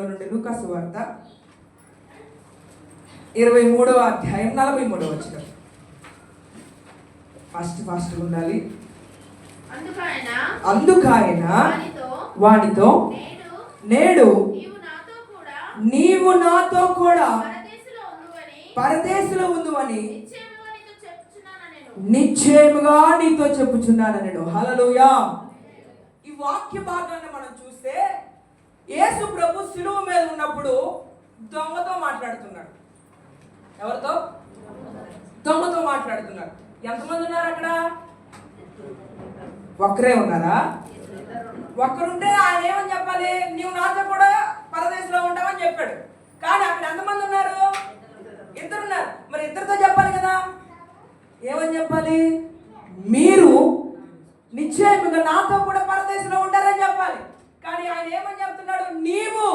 నుండి లూకాసు వార్త ఇరవై మూడవ అధ్యాయం నలభై మూడవ వచ్చిన ఫాస్ట్ ఫాస్ట్ ఉండాలి. అందుకైన అందుకాయన వానితో నేడు నీవు నాతో కూడా పరదేశంలో ఉందువని నిశ్చయముగా నీతో చెప్తున్నాను నేను. నిశ్చయముగా నీతో చెప్పుచున్నాను నేను. హలలుయా ఈ వాక్య భాగాన్ని మనం చూస్తే యేసు ప్రభు శిలువ మీద ఉన్నప్పుడు దొంగతో మాట్లాడుతున్నాడు. ఎవరితో? దొంగతో మాట్లాడుతున్నాడు. ఎంతమంది ఉన్నారు అక్కడ? ఒక్కరే ఉన్నారా? ఒక్కరుంటే ఆయన ఏమని చెప్పాలి? నీవు నాతో కూడా పరదేశంలో ఉంటావని చెప్పాడు కానీ అక్కడ ఎంతమంది ఉన్నారు ఇద్దరు ఉన్నారు మరి ఇద్దరితో చెప్పాలి కదా ఏమని చెప్పాలి మీరు నిశ్చయముగా నాతో కూడా పరదేశంలో ఉంటారని చెప్పాలి కానీ ఆయన ఏమని చెప్తున్నాడు నీవు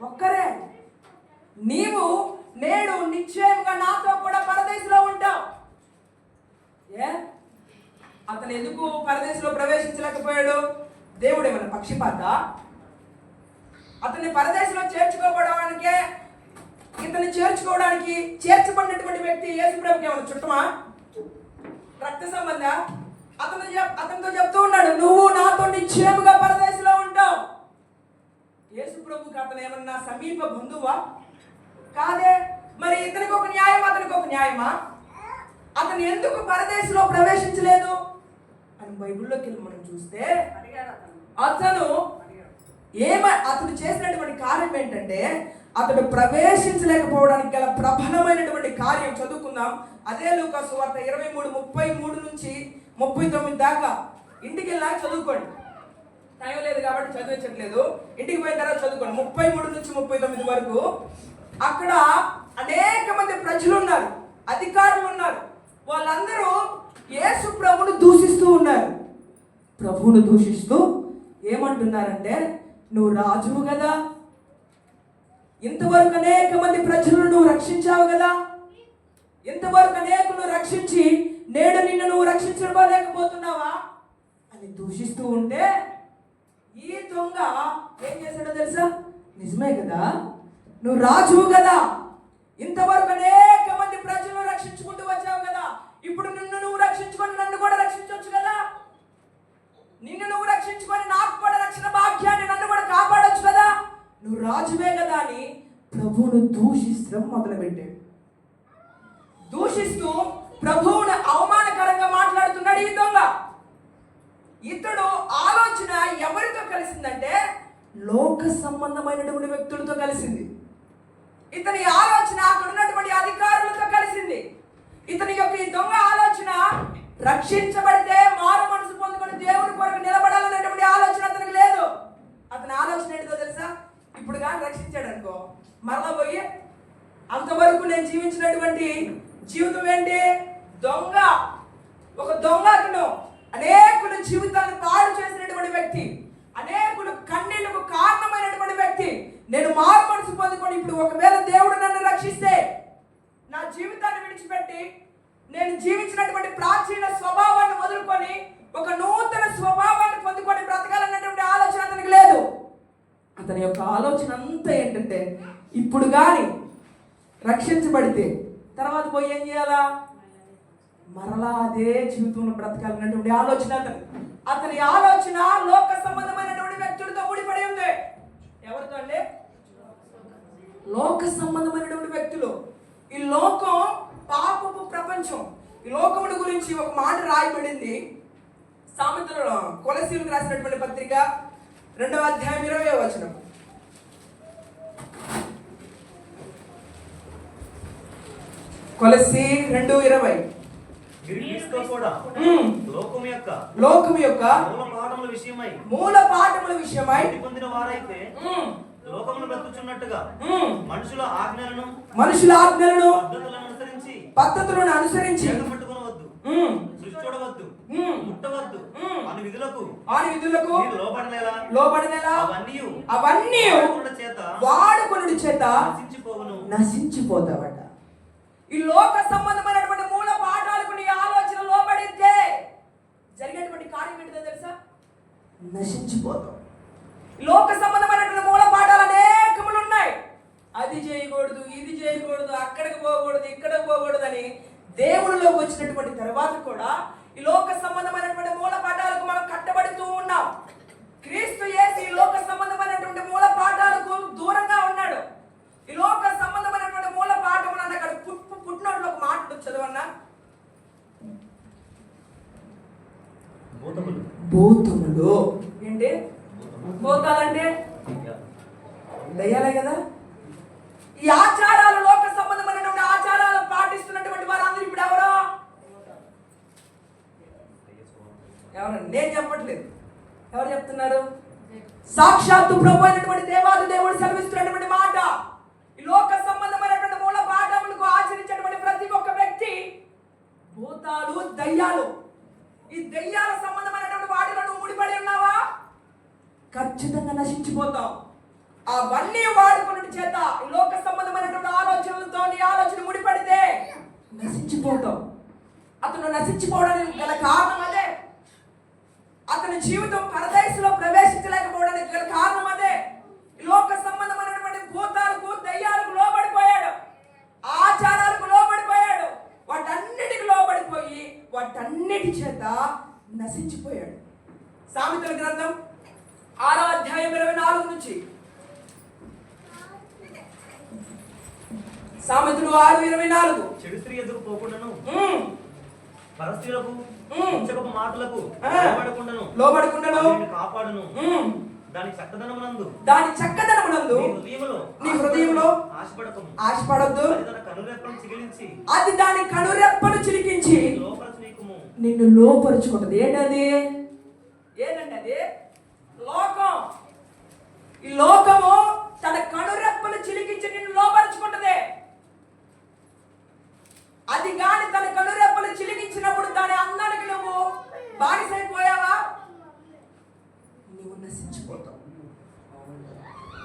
ఒక్కరే నీవు నేడు నిశ్చయముగా నాతో కూడా పరదేశంలో ఉంటావు ఏ అతను ఎందుకు పరదేశంలో ప్రవేశించలేకపోయాడు దేవుడు ఏమైనా పక్షిపాత అతన్ని పరదేశంలో చేర్చుకోవడానికే ఇతన్ని చేర్చుకోవడానికి చేర్చబడినటువంటి వ్యక్తి యేసుప్రభుకి ఏమైనా చుట్టమా రక్త సంబంధ అతను చెప్ అతనితో చెప్తూ ఉన్నాడు నువ్వు నాతో నిశ్చయముగా పరదేశంలో ఉంటావు యేసుప్రభుకి అతను ఏమన్నా సమీప బంధువా కాదే మరి ఇతనికి ఒక న్యాయం అతనికి ఒక న్యాయమా? అతను ఎందుకు పరదేశంలో ప్రవేశించలేదు? అని బైబిల్లోకి వెళ్ళి మనం చూస్తే అతను ఏమ అతను చేసినటువంటి కార్యం ఏంటంటే అతడు ప్రవేశించలేకపోవడానికి గల ప్రబలమైనటువంటి కార్యం చదువుకుందాం. అదే లూకాసు వార్త ఇరవై మూడు ముప్పై మూడు నుంచి ముప్పై తొమ్మిది దాకా. ఇంటికి వెళ్ళాక చదువుకోండి. టైం లేదు కాబట్టి చదివించట్లేదు. ఇంటికి పోయిన తర్వాత చదువుకోండి. ముప్పై మూడు నుంచి ముప్పై తొమ్మిది వరకు అక్కడ అనేక మంది ప్రజలు ఉన్నారు. అధికారులు ఉన్నారు. వాళ్ళందరూ యేసు ప్రభుని దూషిస్తూ ఉన్నారు. ప్రభువును దూషిస్తూ ఏమంటున్నారంటే నువ్వు రాజువు కదా. ఇంతవరకు అనేక మంది ప్రజలను నువ్వు రక్షించావు కదా. ఇంతవరకు అనేకులు రక్షించి నేడు నిన్ను నువ్వు రక్షించబోలేకపోతున్నావా అని దూషిస్తూ ఉంటే ఈ దొంగ ఏం చేశాడో తెలుసా? నిజమే కదా. నువ్వు రాజువు కదా. ఇంతవరకు అనేక ప్రజలను రక్షించుకుంటూ వచ్చావు కదా. ఇప్పుడు నిన్ను నువ్వు రక్షించుకొని నన్ను కూడా రక్షించవచ్చు కదా. నిన్ను నువ్వు రక్షించుకొని నాకు కూడా రక్షణ భాగ్యాన్ని నన్ను కూడా కాపాడొచ్చు కదా. నువ్వు రాజువే కదా అని ప్రభువును దూషించడం మొదలుపెట్టాడు. దూషిస్తూ ప్రభువును అవమానకరంగా మాట్లాడుతున్నాడు ఈ దొంగ. ఇతడు ఆలోచన ఎవరితో కలిసిందంటే లోక సంబంధమైనటువంటి వ్యక్తులతో కలిసింది. ఇతని ఆలోచన అక్కడ ఉన్నటువంటి అధికారులతో కలిసింది. ఇతని యొక్క ఈ దొంగ ఆలోచన రక్షించబడితే మారు మనసు పొందు దేవుని కొరకు నిలబడాలనేటువంటి ఆలోచన అతనికి లేదు అతని ఆలోచన ఏంటో తెలుసా ఇప్పుడు కానీ రక్షించాడు అనుకో మరలా పోయి అంతవరకు నేను జీవించినటువంటి జీవితం ఏంటి దొంగ ఒక దొంగ అతను అనేకుల జీవితాన్ని పాడు చేసినటువంటి వ్యక్తి అనేకులు కన్నీళ్ళకు కారణమైనటువంటి వ్యక్తి నేను మారు మనసు పొందుకొని ఇప్పుడు ఒకవేళ దేవుడు నన్ను రక్షిస్తే నా జీవితాన్ని విడిచిపెట్టి నేను జీవించినటువంటి ప్రాచీన స్వభావాన్ని వదులుకొని ఒక నూతన స్వభావాన్ని పొందుకొని బ్రతకాలన్నటువంటి ఆలోచన అతనికి లేదు అతని యొక్క ఆలోచన అంతా ఏంటంటే ఇప్పుడు కానీ రక్షించబడితే తర్వాత పోయి ఏం చేయాలా మరలా అదే జీవితంలో బ్రతకాలన్నటువంటి ఆలోచన అతని అతని ఆలోచన లోక సంబంధమైనటువంటి వ్యక్తులతో ముడిపడి ఉంది ఎవరితో అండి లోక సంబంధమైనటువంటి వ్యక్తులు. ఈ లోకం పాపపు ప్రపంచం. ఈ లోకముడి గురించి ఒక మాట రాయబడింది. సామెతలలో కొలసీలకు రాసినటువంటి పత్రిక రెండవ అధ్యాయం ఇరవై వచనం. కొలసి రెండు ఇరవై. కూడా మ్మ్. లోకం యొక్క లోకం యొక్క మూల పాఠముల విషయమై మూల పాఠముల విషయమై పొందిన వారైతే మ్మ్, లోకమును బ్రతుకుచున్నట్టుగా మనుషుల ఆజ్ఞలను మనుషుల ఆజ్ఞలను పద్ధతులను అనుసరించి పద్ధతులను అనుసరించి పట్టుకొనవద్దు దృష్టి చూడవద్దు ముట్టవద్దు. అని విధులకు వాని విధులకు లోపడనేలా లోబడినలా అవన్నీ అవన్నీ చేత వాడుకొనుడి చేత నశించిపోవును. నశించిపోతావట. ఈ లోక సంబంధమైనటువంటి మూల పాఠాలకు నీ ఆలోచన లోబడితే కార్యం ఏంటిదో తెలుసా? నశించిపోతావు ఈ లోక సంబంధమైనటువంటి మూల పాఠాలను అది చేయకూడదు ఇది చేయకూడదు అక్కడికి పోకూడదు ఇక్కడికి పోకూడదు అని దేవుడిలోకి వచ్చినటువంటి తర్వాత కూడా ఈ లోక సంబంధమైనటువంటి మూల పాఠాలకు మనం కట్టబడుతూ ఉన్నాం. క్రీస్తు యేసు ఈ లోక సంబంధమైనటువంటి మూల పాఠాలకు దూరంగా ఉన్నాడు. ఈ లోక సంబంధమైనటువంటి మూల పాఠములు అన్న అక్కడ పుట్టు పుట్టినోట్లో ఒక మాట చదవన్నా? భూతములు. ఏంటి? భూతాలంటే? దయ్యాలే కదా? ఈ ఆచారాలు లోక సంబంధమైనటువంటి ఆచారాలు పాటిస్తున్నటువంటి వారందరూ ఇప్పుడు ఎవరో? ఎవరండి నేను చెప్పట్లేదు. ఎవరు చెప్తున్నారు? సాక్షాత్తు ప్రభు అయినటువంటి దేవాది దేవుడు సెలవిస్తున్నటువంటి మాట. ఈ లోక సంబంధమైనటువంటి మూల పాఠములకు ఆచరించేటువంటి ప్రతి ఒక్క వ్యక్తి భూతాలు దయ్యాలు. ఈ దెయ్యాల సంబంధమైనటువంటి వాటిలో నువ్వు ముడిపడి ఉన్నావా? ఖచ్చితంగా నశించిపోతావు. అవన్నీ వాడుకున్నట్టు చేత లోక సంబంధమైనటువంటి ఆలోచనలతో నీ ఆలోచన ముడిపడితే నశించిపోతావు. అతను నశించిపోవడానికి గల కారణం అదే. అతని జీవితం పరదేశంలో ప్రవేశించలేకపోవడానికి గల కారణం అదే. లోక సంబంధమైనటువంటి భూతాలకు దయ్యాలకు లోబడిపోయాడు. ఆచారాలు వాటన్నిటికి లోబడిపోయి వాటన్నిటి చేత నశించిపోయాడు. సామెతల గ్రంథం ఆరో అధ్యాయం ఇరవై నాలుగు నుంచి. సామెతలు ఆరు ఇరవై నాలుగు. చెడు స్త్రీ ఎదురు పోకుండాను పరస్త్రీలకు మాటలకు. లోబడకుండాను లోబడుకున్నాడు దానిని కాపాడును. దాని చక్కదనమునందు దాని చక్కదనమునందు నీ హృదయంలో ఆశపడకము. ఆశపడద్దు. అది దాని కనురెప్పను చిలికించి నిన్ను లోపరుచుకుంటది. ఏంటది? ఏంటండి అది? లోకం. ఈ లోకము తన కనురెప్పను చిలికించి నిన్ను లోపరుచుకుంటది. అది గాని తన కనురెప్పలు చిలికించినప్పుడు దాని అందానికి నువ్వు బానిసైపోయావా? నశించిపోతాం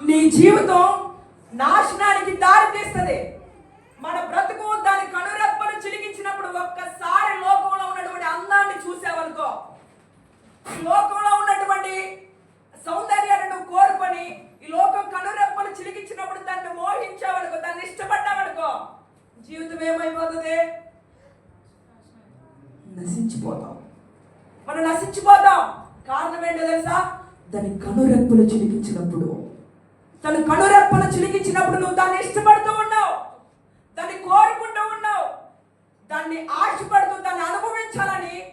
నీ జీవితం నాశనానికి దారి తీస్తుంది. మన బ్రతుకు దాని కనురెప్పను చిలికించినప్పుడు ఒక్కసారి లోకంలో ఉన్నటువంటి అందాన్ని చూసావనుకో లోకంలో ఉన్నటువంటి సౌందర్యాన్ని నువ్వు కోరుకొని ఈ లోకం కనురెప్పలు చిలికించినప్పుడు దాన్ని మోహించావనుకో దాన్ని ఇష్టపడ్డావనుకో జీవితం ఏమైపోతుంది? నశించిపోతాం. మనం నశించిపోతాం. కారణం ఏంటో తెలుసా? దాని కనురెప్పలు చిలికించినప్పుడు. తన కనురెప్పలు చిలికించినప్పుడు నువ్వు దాన్ని ఇష్టపడుతూ ఉన్నావు. దాన్ని కోరుకుంటూ ఉన్నావు. దాన్ని ఆశపడుతూ దాన్ని అనుభవించాలని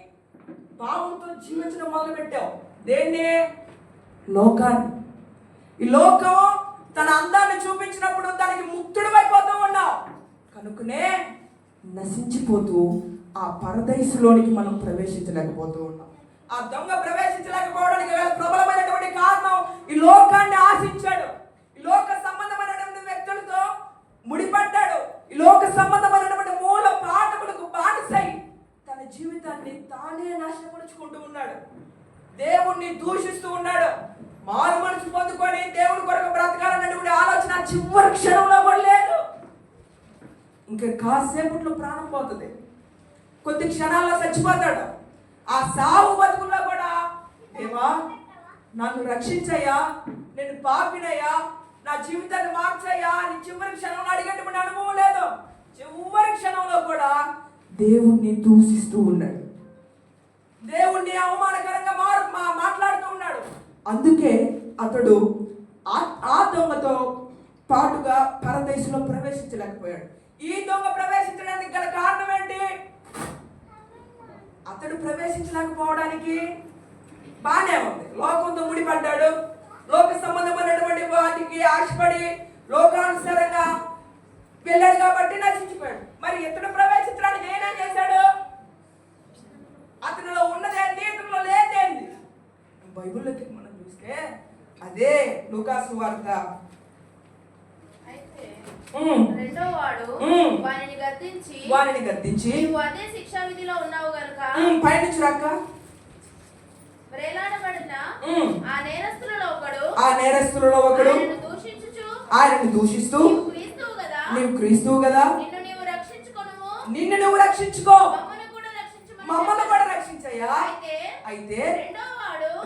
భావంతో జీవించడం మొదలు పెట్టావు లోకాన్ని. ఈ లోకం తన అందాన్ని చూపించినప్పుడు దానికి ముక్తుడు అయిపోతూ ఉన్నావు. కనుకనే నశించిపోతూ ఆ పరదేశంలోనికి మనం ప్రవేశించలేకపోతూ ఉన్నాం. ఆ దొంగ ప్రవేశించలేకపోవడానికి వేళ ప్రబలమైనటువంటి కారణం ఈ లోకాన్ని ఆశించాడు. ఈ లోక సంబంధమైనటువంటి వ్యక్తులతో ముడిపడ్డాడు. ఈ లోక సంబంధమైనటువంటి మూల పాఠకులకు బానిసై తన జీవితాన్ని తానే నాశనపరుచుకుంటూ ఉన్నాడు. దేవుణ్ణి దూషిస్తూ ఉన్నాడు. మారు మనసు పొందుకొని దేవుడి కొరకు బ్రతకాలన్నటువంటి ఆలోచన చివరి క్షణంలో కూడా లేదు. ఇంకా కాసేపట్లో ప్రాణం పోతుంది. కొద్ది క్షణాల్లో చచ్చిపోతాడు. ఆ సావు బతుకుల్లో కూడా దేవా నన్ను రక్షించయ్యా నేను పాపినయ్యా నా జీవితాన్ని మార్చయ్యా అని చివరి క్షణంలో అడిగేటువంటి అనుభవం లేదు. చివరి క్షణంలో కూడా దేవుణ్ణి దూషిస్తూ ఉన్నాడు. దేవుణ్ణి అవమానకరంగా మారు మా- మాట్లాడుతూ ఉన్నాడు. అందుకే అతడు ఆ ఆ దొంగతో పాటుగా పరదేశంలో ప్రవేశించలేకపోయాడు. ఈ దొంగ ప్రవేశించడానికి గల కారణం ఏంటి? అతడు ప్రవేశించలేకపోవడానికి బాగానే ఉంది. లోకంతో ముడిపడ్డాడు. లోక సంబంధమైనటువంటి వాటికి ఆశపడి లోకానుసారంగా వెళ్ళాడు కాబట్టి నశించిపోయాడు. మరి ఇతడు ప్రవేశించడానికి నేనేం చేశాడు? అతనిలో ఉన్నదేంటి ఇతనిలో లేదేంటి బైబిల్లోకి మనం చూస్తే అదే లూకాసు వార్త. రెండో వాడు. వానిని గద్దించి వారిని గద్దించి అదే శిక్షా విధిలో ఉన్నావు గనుక పైనుంచి రాక. వేలాడబడిన ఆ నేరస్తులలో ఒకడు ఆ నేరస్తులలో ఒకడు ఆయనను దూషిస్తూ నీవు క్రీస్తువు కదా. నిన్ను నువ్వు రక్షించుకో. మమ్మల్ని కూడా రక్షించయ్యా. అయితే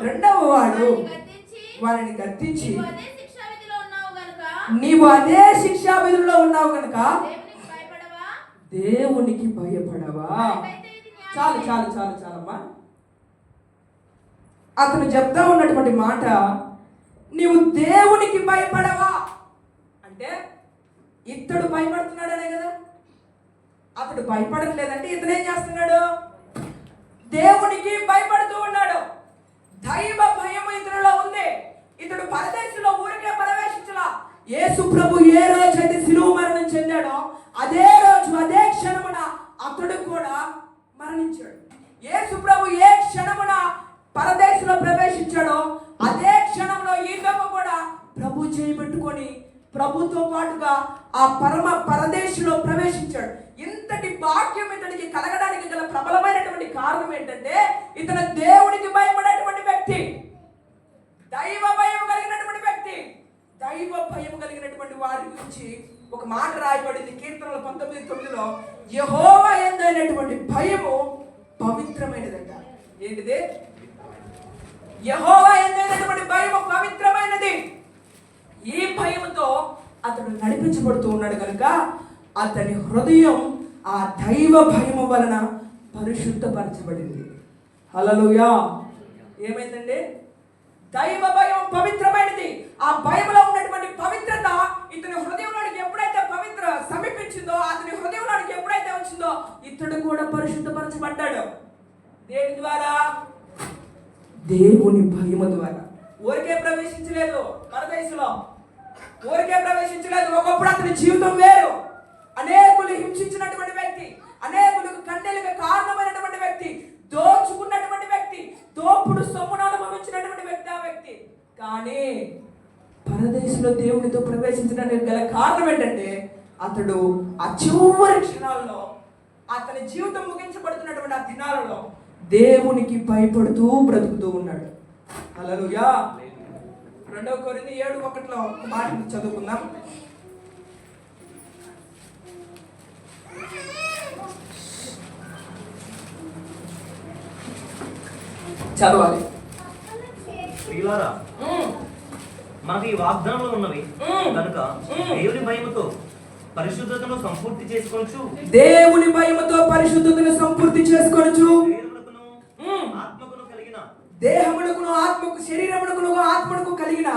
రెండవ వాడు వారిని గద్దించి నీవు అదే శిక్షా విధుల్లో ఉన్నావు కనుక దేవునికి భయపడవా. చాలు చాలు చాలు చాలమ్మా. అతను చెప్తా ఉన్నటువంటి మాట నీవు దేవునికి భయపడవా? అంటే ఇతడు భయపడుతున్నాడనే కదా. అతడు భయపడట్లేదంటే ఇతను ఏం చేస్తున్నాడు? దేవునికి భయపడుతూ ఉన్నాడు దైవ భయం ఇతనిలో ఉంది ఇతడు పరదేశంలో ఊరికే ప్రవేశించలా యేసు ప్రభు ఏ రోజైతే శిలువ మరణం చెందాడో అదే రోజు అదే క్షణమున అతడు కూడా మరణించాడు యేసు ప్రభు ఏ క్షణమున పరదేశంలో ప్రవేశించాడో అదే క్షణంలో ఈ దొంగ కూడా ప్రభు చేయబెట్టుకొని ప్రభుతో పాటుగా ఆ పరమ పరదేశంలో ప్రవేశించాడు ఇంతటి భాగ్యం ఇతనికి కలగడానికి గల ప్రబలమైనటువంటి కారణం ఏంటంటే ఇతను దేవుడికి భయపడేటువంటి వ్యక్తి దైవ భయం కలిగినటువంటి వ్యక్తి దైవ భయం కలిగినటువంటి వారి గురించి ఒక మాట రాయబడింది కీర్తనల పంతొమ్మిది తొమ్మిదిలో యహోవా ఎందైనటువంటి భయము పవిత్రమైనదంట ఏంటిది యహోవా ఎందైనటువంటి భయము పవిత్రమైనది ఈ భయముతో అతడు నడిపించబడుతూ ఉన్నాడు కనుక అతని హృదయం ఆ దైవ భయము వలన పరిశుద్ధపరచబడింది. హలలుయా ఏమైందండి? దైవ భయం పవిత్రమైనది. ఆ భయంలో ఉన్నటువంటి పవిత్రత ఇతని హృదయంలోనికి ఎప్పుడైతే పవిత్ర సమీపించిందో అతని హృదయంలోనికి ఎప్పుడైతే వచ్చిందో ఇతడు కూడా పరిశుద్ధపరచబడ్డాడు. దేని ద్వారా? దేవుని భయము ద్వారా. ఊరికే ప్రవేశించలేదు పరదేశంలో ఊరికే ప్రవేశించలేదు. ఒకప్పుడు అతని జీవితం వేరు. అనేకులు హింసించినటువంటి వ్యక్తి అనేకులకు కన్నెలకు కారణమైనటువంటి వ్యక్తి దోచుకున్నటువంటి వ్యక్తి దోపుడు సొమ్మును అనుభవించినటువంటి వ్యక్తి ఆ వ్యక్తి. కానీ పరదేశంలో దేవునితో ప్రవేశించడానికి గల కారణం ఏంటంటే అతడు ఆ చివరి క్షణాల్లో అతని జీవితం ముగించబడుతున్నటువంటి ఆ దినాలలో దేవునికి భయపడుతూ బ్రతుకుతూ ఉన్నాడు. అలలుగా రెండవ కొరింది ఏడు ఒకటిలో ఒక చదువుకుందాం. చదవాలి. ప్రియులారా మనకు ఈ వాగ్దానాలు ఉన్నవి. కనుక. దేవుని భయముతో పరిశుద్ధతను సంపూర్తి చేసుకొనచ్చు దేవుని భయముతో పరిశుద్ధతను సంపూర్తి ఆత్మకును కలిగిన దేహమునకును ఆత్మకు శరీరమునకును ఆత్మకు కలిగిన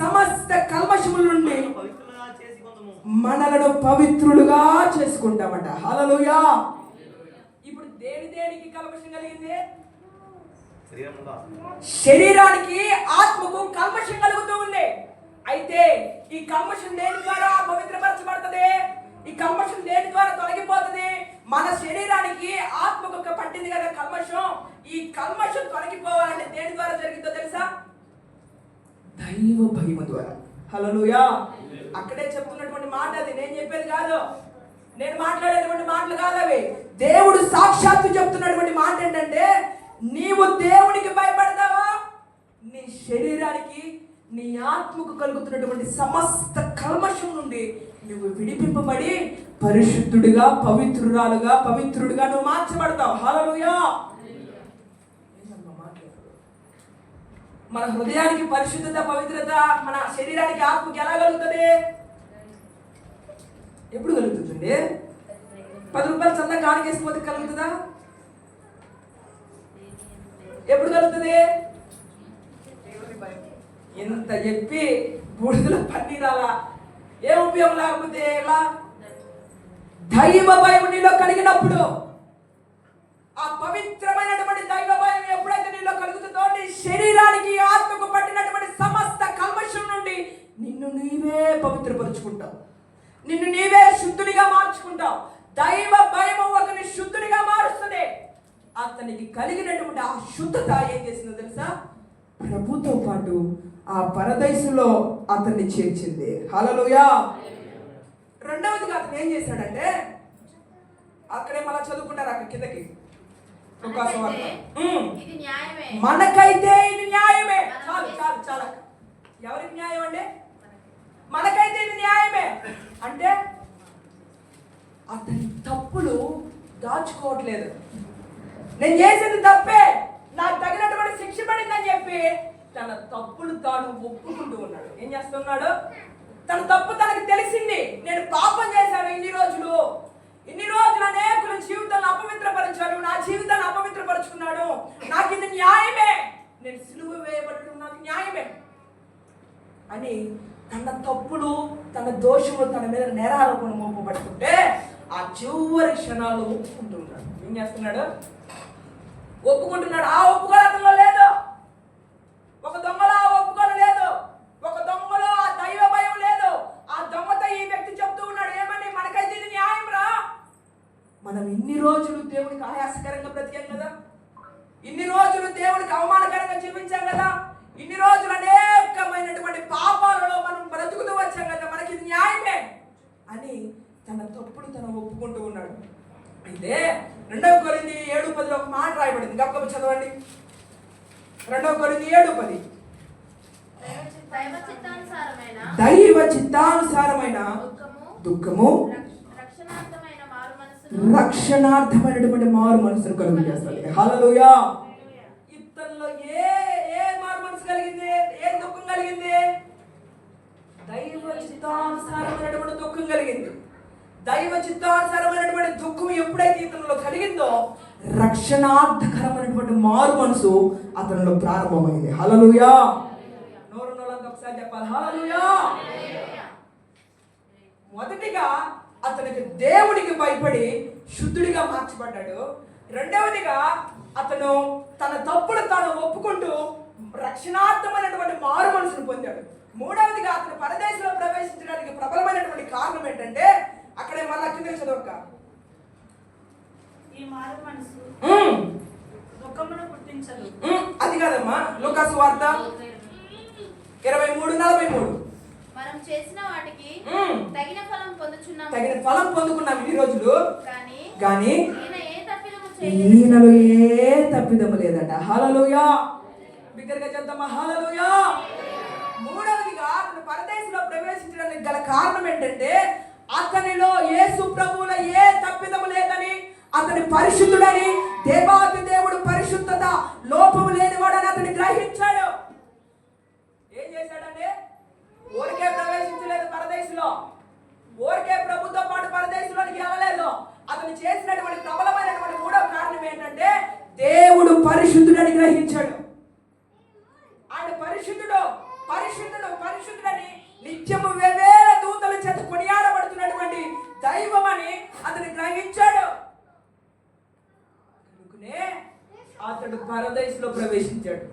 సమస్త కల్మషముల నుండి మనలను పవిత్రులుగా చేసుకుంటామట. హల్లెలూయా. ఇప్పుడు దేని దేనికి కల్మషం కలిగింది? శరీరానికి ఆత్మకు కల్మషం కలుగుతూ ఉంది. అయితే ఈ కల్మషం దేని ద్వారా పవిత్రపరచబడుతుంది? ఈ కల్మషం దేని ద్వారా తొలగిపోతుంది? మన శరీరానికి ఆత్మకు పట్టింది కదా కల్మషం? ఈ కల్మషం తొలగిపోవాలంటే దేని ద్వారా జరిగిందో తెలుసా? దైవ భయము ద్వారా. హలోయా అక్కడే చెప్తున్నటువంటి మాట అది నేను చెప్పేది కాదు. నేను మాట్లాడేటువంటి మాటలు కాదు అవి. దేవుడు సాక్షాత్తు చెప్తున్నటువంటి మాట ఏంటంటే నీవు దేవునికి భయపడతావా? నీ శరీరానికి నీ ఆత్మకు కలుగుతున్నటువంటి సమస్త కల్మషం నుండి నువ్వు విడిపింపబడి పరిశుద్ధుడిగా పవిత్రురాలుగా పవిత్రుడిగా నువ్వు మార్చబడతావు. మాట్లాడు మన హృదయానికి పరిశుద్ధత పవిత్రత మన శరీరానికి ఆత్మకి ఎలా కలుగుతుంది? ఎప్పుడు కలుగుతుందండి? పది రూపాయలు చందా కానికేసిపోతే కలుగుతుందా? ఎప్పుడు కలుగుతుంది? ఇంత చెప్పి బూడిదల పన్నీరాలా ఏ ఉపయోగం లేకపోతే ఎలా? దైవ భయం నీలో కలిగినప్పుడు. ఆ పవిత్రమైనటువంటి దైవ భయం ఎప్పుడైతే నీలో కలుగుతుందో నీ శరీరానికి ఆత్మకు పట్టినటువంటి సమస్త కల్మషం నుండి నిన్ను నీవే పవిత్రపరుచుకుంటావు. నిన్ను నీవే శుద్ధుడిగా మార్చుకుంటావు. దైవ భయం ఒకరిని శుద్ధుడిగా మారుస్తుంది అతనికి కలిగినటువంటి ఆ శుద్ధత ఏం చేసిందో తెలుసా? ప్రభుతో పాటు ఆ పరదేశంలో అతన్ని చేర్చింది. హలలుయా రెండవదిగా అతను ఏం చేశాడంటే అక్కడే మళ్ళా చదువుకుంటారు అక్కడ కిందకి. మనకైతే ఇది న్యాయమే. చాలు చాలు చాలు. ఎవరికి న్యాయం అండి? మనకైతే ఇది న్యాయమే. అంటే అతని తప్పులు దాచుకోవట్లేదు. నేను చేసింది తప్పే. నాకు తగినటువంటి శిక్ష పడిందని చెప్పి తన తప్పులు తాను ఒప్పుకుంటూ ఉన్నాడు. ఏం చేస్తున్నాడు? తన తప్పు తనకు తెలిసింది. నేను పాపం చేశాను ఇన్ని రోజులు. ఇన్ని రోజులు అనేకులు జీవితాన్ని అపవిత్రపరిచాను నా జీవితాన్ని అపవిత్రపరుచుకున్నాడు. నాకు ఇది న్యాయమే. నేను సులువు వేయబడటం నాకు న్యాయమే. అని తన తప్పులు తన దోషములు తన మీద నేరాలను మోపబడుతుంటే ఆ చివరి క్షణాలు ఒప్పుకుంటున్నాడు ఏం చేస్తున్నాడు? ఒప్పుకుంటున్నాడు. ఆ ఒప్పుకోలు అతనిలో లేదు ఒక దొంగలో ఆ ఒప్పుకోలు లేదు ఒక దొంగలో ఆ దైవ భయం లేదు ఆ దొంగతో ఈ వ్యక్తి చెప్తూ ఉన్నాడు ఏమని మనకైతే ఇది న్యాయం రా మనం ఇన్ని రోజులు దేవుడికి ఆయాసకరంగా బ్రతికాం కదా ఇన్ని రోజులు దేవుడికి అవమానకరంగా జీవించాం కదా ఇన్ని రోజులు అనేకమైనటువంటి పాపాలలో మనం బ్రతుకుతూ వచ్చాం కదా మనకి ఇది న్యాయమే అని తన తప్పులు తను ఒప్పుకుంటూ ఉన్నాడు అయితే రెండవ కొరింది ఏడు పదిలో ఒక మాట రాయబడింది గప్ప చదవండి రెండవ కొరింది ఏడు పది దైవ చిత్తానుసారమైన దైవ చిత్తానుసారమైన దుఃఖము రక్షణార్థమైనటువంటి మారు మనసును కలుగు చేస్తుంది. హల్లెలూయా. ఇతనిలో ఏ ఏ మారు మనసు కలిగింది? ఏ దుఃఖం కలిగింది? దైవ చిత్తానుసారమైనటువంటి దుఃఖం కలిగింది. దైవ చిత్తానుసారమైనటువంటి దుఃఖం ఎప్పుడైతే ఇతనిలో కలిగిందో రక్షణార్థకరమైనటువంటి మారు మనసు అతనిలో ప్రారంభమైంది. హల్లెలూయా. నోరు నోళ్ళంతా ఒకసారి చెప్పాలి. హల్లెలూయా. మొదటిగా అతనికి దేవుడికి భయపడి శుద్ధుడిగా మార్చబడ్డాడు. రెండవదిగా అతను తన తప్పులు తాను ఒప్పుకుంటూ రక్షణార్థమైనటువంటి మారు మనసును పొందాడు. మూడవదిగా అతను పరదేశంలో ప్రవేశించడానికి ప్రబలమైనటువంటి కారణం ఏంటంటే అక్కడే మళ్ళా కింద చదవక అది కాదమ్మా లోకాసు వార్త. ఇరవై మూడు నలభై మూడు. మనం చేసిన వాటికి. తగిన ఫలం పొందుచున్నాము. తగిన ఫలం పొందుకున్నాం ఇన్ని రోజులు. కానీ కానీ ఏ ఈయనలో ఏ తప్పిదము లేదట. హలలుయా బిగ్గరగా చెప్తామా హలలుయా మూడవదిగా అతను పరదేశంలో ప్రవేశించడానికి గల కారణం ఏంటంటే అతనిలో యేసు ప్రభువుల ఏ తప్పిదము లేదని అతని పరిశుద్ధుడని దేవాది దేవుడు పరిశుద్ధత లోపము లేనివాడని అతని గ్రహించాడు. ఏం ఊరికే ప్రవేశించలేదు పరదేశంలో. ఊరికే ప్రభుత్వం పాటు పరదేశంలోనికి వెళ్ళలేదు. అతను చేసినటువంటి ప్రబలమైనటువంటి మూడో కారణం ఏంటంటే దేవుడు పరిశుద్ధుడని గ్రహించాడు. ఆయన పరిశుద్ధుడు పరిశుద్ధుడు పరిశుద్ధుడని నిత్యము వేవేల దూతల చేత కొనియాడబడుతున్నటువంటి దైవం అని అతను గ్రహించాడు. అందుకనే అతడు పరదేశంలో ప్రవేశించాడు.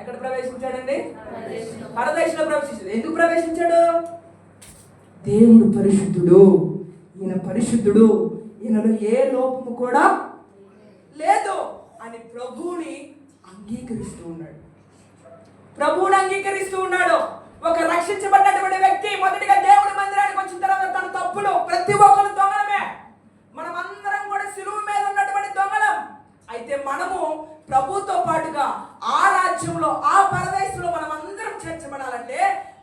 ఎక్కడ ప్రవేశించాడండి? పరదేశంలో ప్రవేశించాడు ఎందుకు ప్రవేశించాడు? దేవుడు పరిశుద్ధుడు. ఈయన పరిశుద్ధుడు. ఈయనలో ఏ లోపము కూడా లేదు అని ప్రభువుని అంగీకరిస్తూ ఉన్నాడు. ప్రభువుని అంగీకరిస్తూ ఉన్నాడు. ఒక రక్షించబడినటువంటి వ్యక్తి మొదటిగా దేవుడి మందిరానికి వచ్చిన తర్వాత తన తప్పులు ప్రతి ఒక్కరు దొంగలమే. మనం అందరం కూడా సిలువు మీద ఉన్నటువంటి దొంగలం. అయితే మనము ప్రభుతో పాటుగా ఆ రాజ్యంలో ఆ పరదేశంలో మనం అందరం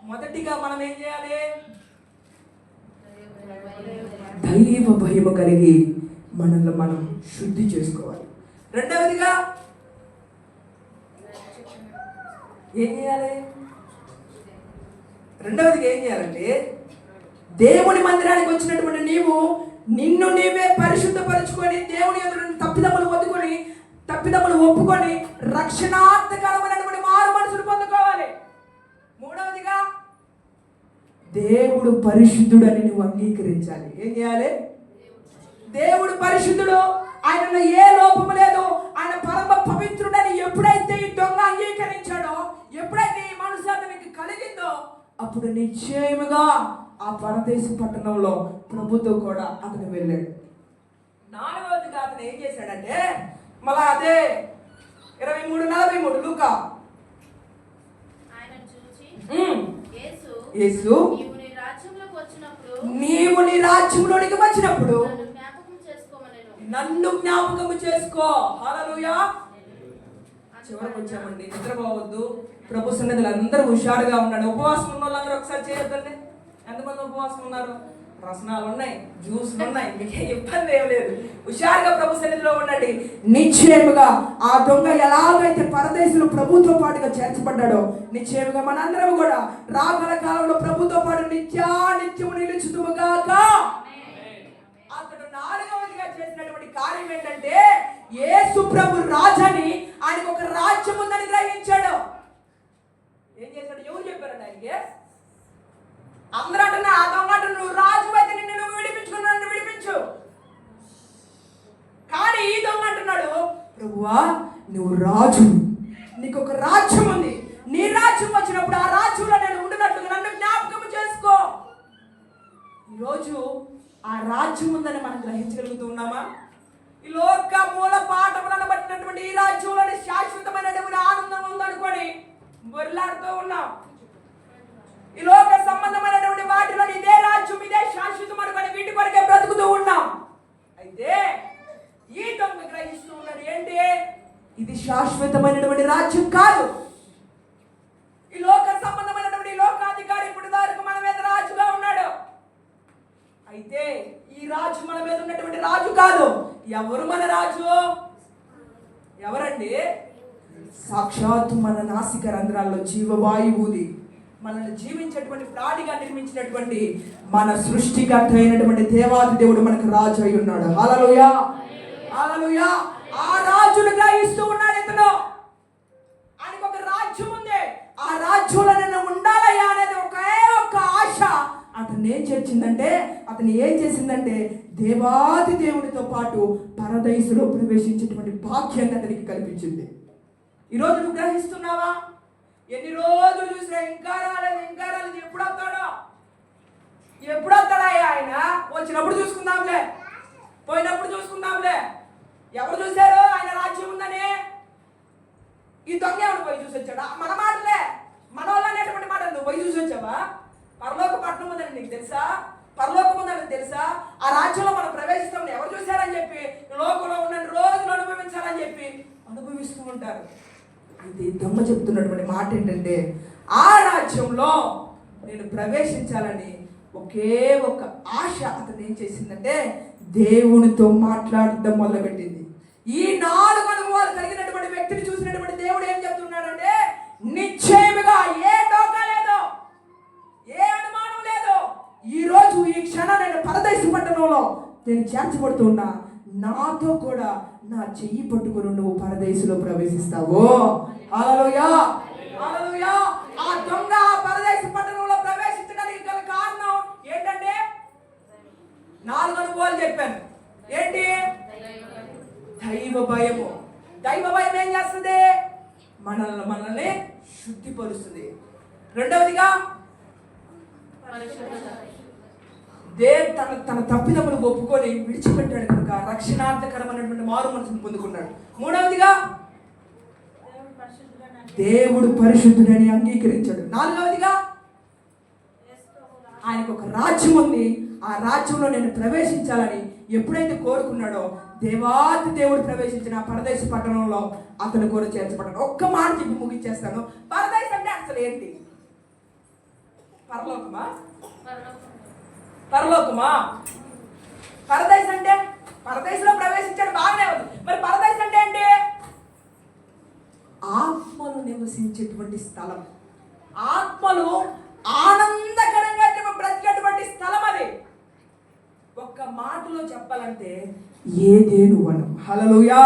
మొదటిగా మనం ఏం చేయాలి? దైవ భయము కలిగి మనల్ని మనం శుద్ధి చేసుకోవాలి. రెండవదిగా ఏం చేయాలి? రెండవదిగా ఏం చేయాలంటే దేవుని మందిరానికి వచ్చినటువంటి నీవు నిన్ను నీవే పరిశుద్ధపరచుకొని దేవుని ఎదురు తప్పిదమ్ములు వదుకొని తప్పిదమ్ములు ఒప్పుకొని రక్షణార్థకరమైనటువంటి మారు మనసును పొందుకోవాలి. మూడవదిగా దేవుడు పరిశుద్ధుడని నువ్వు అంగీకరించాలి. ఏం చేయాలి? దేవుడు పరిశుద్ధుడు. ఆయనలో ఏ లోపము లేదు. ఆయన పరమ పవిత్రుడని ఎప్పుడైతే ఈ దొంగ అంగీకరించాడో ఎప్పుడైతే ఈ మనసు అతనికి కలిగిందో అప్పుడు నిశ్చయముగా ఆ పరదేశ పట్టణంలో ప్రభుతో కూడా అతను వెళ్ళాడు. నాలుగవదిగా అతను ఏం చేశాడంటే మళ్ళా అదే ఇరవై మూడు నలభై మూడు లూకా. యేసు నీవు నీ రాజ్యంలోనికి వచ్చినప్పుడు నన్ను జ్ఞాపకం జ్ఞాపకము చేసుకో. హల్లెలూయా. చివరికి వచ్చామండి. నిద్రపోవద్దు. ప్రభు సన్నిధులు అందరూ హుషారుగా ఉన్నాడు. ఉపవాసం ఉన్న వాళ్ళందరూ ఒకసారి చేయొద్దండి. ఎంతమంది ఉపవాసం ఉన్నారు? రసనాలు ఉన్నాయి జ్యూస్లు ఉన్నాయి మీకే ఇబ్బంది ఏం లేదు. హుషారుగా ప్రభు సన్నిధిలో ఉండండి. నిశ్చయముగా ఆ దొంగ ఎలాగైతే పరదేశంలో ప్రభుతో పాటుగా చేర్చబడ్డాడో నిశ్చయముగా మనందరం కూడా రాగల కాలంలో ప్రభుతో పాటు నిత్యా నిత్యము నిలుచుతుముగాక అతడు నాలుగవదిగా చేసినటువంటి కార్యం ఏంటంటే యేసు ప్రభు రాజని ఆయనకు ఒక రాజ్యం ఉందని గ్రహించాడు. ఏం చేశాడు? ఎవరు చెప్పారండి ఆయనకి? అందరూ అంటున్నా ఆ దొంగ అంటున్నారు నువ్వు రాజు అయితే నిన్ను నువ్వు విడిపించుకున్నాను విడిపించు. కానీ ఈ దొంగ అంటున్నాడు ప్రభువా నువ్వు రాజు. నీకు ఒక రాజ్యం ఉంది. నీ రాజ్యం వచ్చినప్పుడు ఆ రాజ్యంలో నేను ఉండినట్టుగా నన్ను జ్ఞాపకం చేసుకో. ఈరోజు ఆ రాజ్యం ఉందని మనం గ్రహించగలుగుతూ ఉన్నామా? ఈ లోక మూల పాఠములను బట్టినటువంటి ఈ రాజ్యంలోని శాశ్వతమైనటువంటి ఆనందం ఉందనుకొని బొర్లాడుతూ ఉన్నాం. ఈ లోక సంబంధమైనటువంటి వాటిలో ఇదే రాజ్యం ఇదే శాశ్వతం అనుకుని వీటి కొరకే బ్రతుకుతూ ఉన్నాం. అయితే ఈ తొమ్మిది గ్రహిస్తూ ఉన్నది ఏంటి? ఇది శాశ్వతమైనటువంటి రాజ్యం కాదు. ఈ లోక సంబంధమైనటువంటి ఈ లోకాధికారి ఇప్పుడు దానికి మన మీద రాజుగా ఉన్నాడు. అయితే ఈ రాజు మన మీద ఉన్నటువంటి రాజు కాదు. ఎవరు మన రాజు? ఎవరండి? సాక్షాత్తు మన నాసిక రంధ్రాల్లో జీవవాయువుది. మనల్ని జీవించేటువంటి ప్రాణిగా నిర్మించినటువంటి మన సృష్టికర్త అయినటువంటి దేవాది దేవుడు మనకు రాజు అయి ఉన్నాడు. హాలలుయా హాలలుయా ఆ రాజును గ్రహిస్తూ ఉన్నాడు ఇతను. ఆయనకు ఒక రాజ్యం ఉంది. ఆ రాజ్యంలో నేను ఉండాలయ్యా అనేది ఒకే ఒక ఆశ. అతను ఏం చేర్చిందంటే అతను ఏం చేసిందంటే దేవాది దేవుడితో పాటు పరదైసులో ప్రవేశించేటువంటి భాగ్యాన్ని అతనికి కల్పించింది. ఈరోజు నువ్వు గ్రహిస్తున్నావా? ఎన్ని రోజులు చూసినా ఇంకా రాలేదు ఇంకా రాలేదు ఎప్పుడు వస్తాడో? ఎప్పుడు వస్తాడా ఆయన? వచ్చినప్పుడు చూసుకుందాంలే. పోయినప్పుడు చూసుకుందాంలే. ఎవరు చూశారు? ఆయన రాజ్యం ఉందని? ఈ దొంగ ఎవడు పోయి చూసి వచ్చాడా మన మాటలే. మన వాళ్ళు అనేటువంటి మాట నువ్వు పోయి చూసి వచ్చావా పరలోక పట్టణం ఉందని నీకు తెలుసా? పరలోకం ఉందని తెలుసా? ఆ రాజ్యంలో మనం ప్రవేశిస్తామని ఎవరు చూశారని చెప్పి? లోకంలో ఉన్న రోజులు అనుభవించాలని చెప్పి అనుభవిస్తూ ఉంటారు. అయితే దొంగ చెప్తున్నటువంటి మాట ఏంటంటే ఆ రాజ్యంలో నేను ప్రవేశించాలని ఒకే ఒక ఆశ అతను ఏం చేసిందంటే దేవునితో మాట్లాడడం మొదలుపెట్టింది. ఈ నాలుగు అనుభవాలు కలిగినటువంటి వ్యక్తిని చూసినటువంటి దేవుడు ఏం చెప్తున్నాడంటే నిశ్చయముగా ఏ డోకా లేదు ఏ అనుమానం లేదు ఈ ఈ క్షణం నేను పరదేశ పట్టణంలో నేను చేర్చబడుతున్నా. నాతో కూడా నా చెయ్యి పట్టుకుని నువ్వు పరదేశంలో ప్రవేశిస్తావు? హల్లెలూయా! హల్లెలూయా! ఆ దొంగ ఆ పరదేశ పట్టణంలో ప్రవేశించడానికి గల కారణం ఏంటంటే నాలుగు అనుభవాలు చెప్పాను. ఏంటి? దైవ భయము. దైవ భయం ఏం చేస్తుంది? మనల్ని మనల్ని శుద్ధిపరుస్తుంది. రెండవదిగా దేవ్ తన తన తప్పిదములు ఒప్పుకొని విడిచిపెట్టాడు కనుక రక్షణార్థకరమైనటువంటి మారు మనసును పొందుకున్నాడు. మూడవదిగా దేవుడు పరిశుద్ధుడని అంగీకరించాడు. నాలుగవదిగా ఆయనకు ఒక రాజ్యం ఉంది. ఆ రాజ్యంలో నేను ప్రవేశించాలని ఎప్పుడైతే కోరుకున్నాడో దేవాతి దేవుడు ప్రవేశించిన పరదేశ పట్టణంలో అతను కూడా చేర్చబడ్డాడు. ఒక్క మాట చెప్పి ముగించేస్తాను. పరదేశం అంటే అసలు ఏంటి? పరలోకమా? పరలోకమా? పరదేశ్ అంటే? పరదేశంలో ప్రవేశించడం బాగానే ఉంది. మరి పరదేశ్ అంటే ఏంటి? ఆత్మలు నివసించేటువంటి స్థలం. ఆత్మలు ఆనందకరంగా బ్రతికేటువంటి స్థలం అది. ఒక్క మాటలో చెప్పాలంటే ఏదేను వనం హలలుయా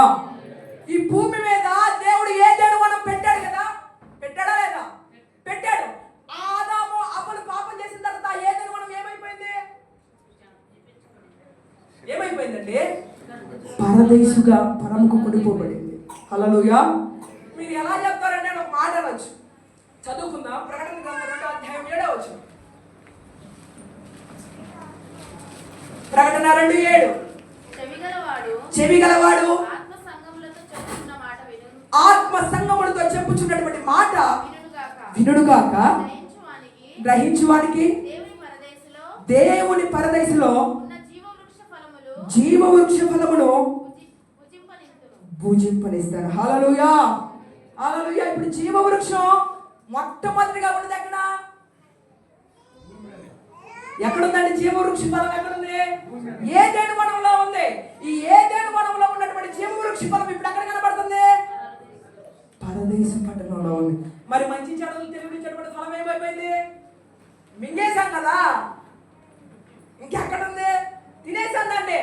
ఈ భూమి మీద దేవుడు ఏదేను వనం పెట్టాడు కదా పెట్టాడా లేదా పెట్టాడు ఆదాము అప్పులు పాపం చేసిన తర్వాత ఆ ఏదేను వనం ఏమైపోయింది ఏమైపోయిందండి? పరదేశుగా పరముకు కొనిపోబడింది. హలలుయా మీరు ఎలా చెప్తారంటే నేను ఒక మాట అనొచ్చు. చదువుకుందాం. ప్రకటన గ్రంథం రెండో అధ్యాయం ఏడో వచ్చు ప్రకటన రెండు ఏడు. చెవిగలవాడు చెవి గలవాడు ఆత్మ సంగములతో చెప్పుకున్న మాట విను ఆత్మ సంగములతో చెప్పుచున్నటువంటి మాట వినుడుగాక గ్రహించువానికి దేవుని పరదేశులో దేవుని పరదేశంలో ఉన్న జీవవృక్ష ఫలములు జీవవృక్ష ఫలమును భుజి- భుజింపనిత్తును. భూజింపనిస్తాడు హల్లెలూయా. హల్లెలూయా. ఇప్పుడు జీవవృక్షం మొట్టమొదటిగా ఉన్నది ఎక్కడ? ఎక్కడుందండి జీవవృక్ష ఫలం? ఎక్కడుంది? ఏదేను వనంలో ఉంది. ఈ ఏదేను వనంలో ఉన్నటువంటి జీవవృక్ష ఫలం ఇప్పుడు ఎక్కడ కనబడుతుంది? పరదేశ పట్టణంలో ఉంది. మరి మంచి చెడులు తెలివించేటువంటి ఫలం ఏమైపోయింది? మింగేశాం కదా. ఇంకెక్కడుంది? తినేసిందంటే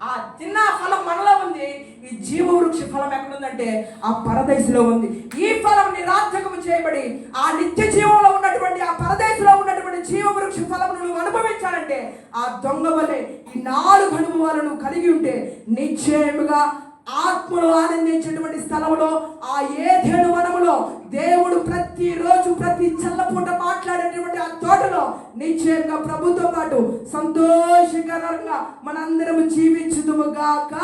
ఆ తిన్న ఫలం మనలో ఉంది. ఈ జీవవృక్ష ఫలం ఎక్కడుందంటే ఆ పరదేశంలో ఉంది. ఈ ఫలం నిరార్థకము చేయబడి ఆ నిత్య జీవంలో ఉన్నటువంటి ఆ పరదేశంలో ఉన్నటువంటి జీవవృక్ష ఫలం నువ్వు అనుభవించాలంటే ఆ దొంగ వలె ఈ నాలుగు అనుభవాలను కలిగి ఉంటే నిశ్చయముగా ఆత్మలు ఆనందించేటువంటి స్థలంలో ఆ ఏదేడు వనములో దేవుడు ప్రతిరోజు ప్రతి చల్లపూట మాట్లాడేటువంటి ఆ తోటలో నిశ్చయంగా ప్రభుతో పాటు సంతోషకరంగా మనందరము జీవించుదుము గాక.